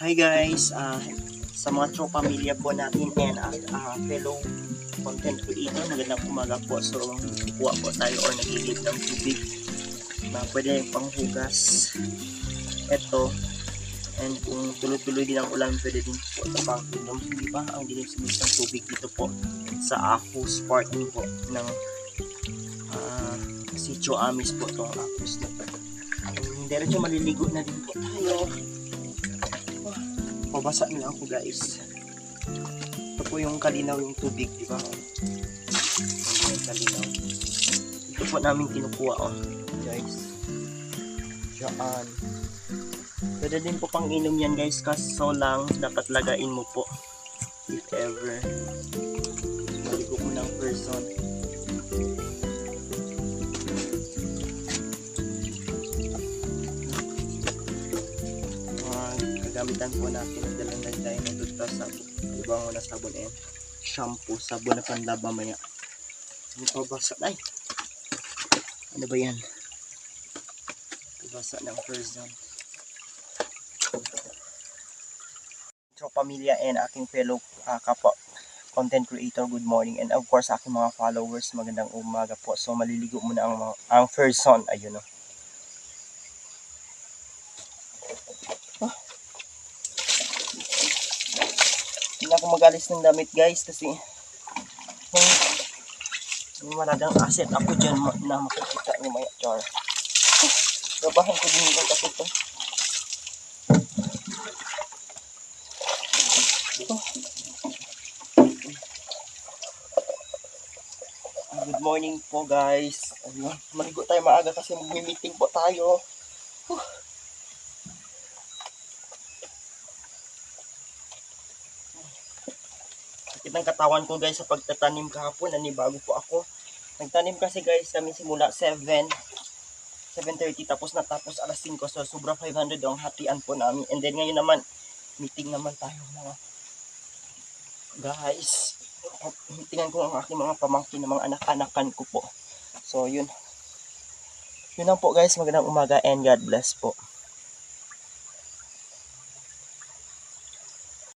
Hi guys, ah, sa mga true pamilya po natin and ah, fellow content creator, magandang umaga po. So, kukuha po tayo or nagigib ng tubig na pwede panghugas. Ito, and kung tuloy-tuloy din ang ulan, pwede din po ito pang inom. Di ba? Ang dinis-dinis ng tubig dito po sa Ahus Parking po ng ah, Sitio Amis po itong Ahus na to. Um, Diretso maliligo na din po tayo. Pabasa na ako guys. Ito po yung kalinaw yung tubig, di ba? Yung kalinaw. Ito po namin kinukuha, oh. Guys. Diyan. Pwede din po pang inom yan guys, kaso lang dapat lagain mo po. If ever. Maligo mo ng person. Mga kagamitan po natin nagdalang lang tayo ng toothbrush sabon ibang na sabon eh shampoo sabon na panlaba maya ano pa basa ay! Ano ba yan? Basa ng person so pamilya and aking fellow uh, kapwa content creator good morning. And of course aking mga followers magandang umaga po. So maliligo muna ang, ang person ayun o Hindi ako mag-alis ng damit guys kasi may, may maladang asset ako dyan na makikita niyo may jar. Gabahan ko din yung kasi ito. Good morning po guys. Ayun, maligo tayo maaga kasi mag-meeting po tayo. Sakit ng katawan ko guys sa pagtatanim kahapon. Nanibago po ako. Nagtanim kasi guys kami simula 7. 7.30 tapos natapos alas 5. So sobra 500 ang hatian po namin. And then ngayon naman, meeting naman tayo mga guys. Tingnan ko ang aking mga pamangkin ng mga anak-anakan ko po. So yun. Yun lang po guys. Magandang umaga and God bless po.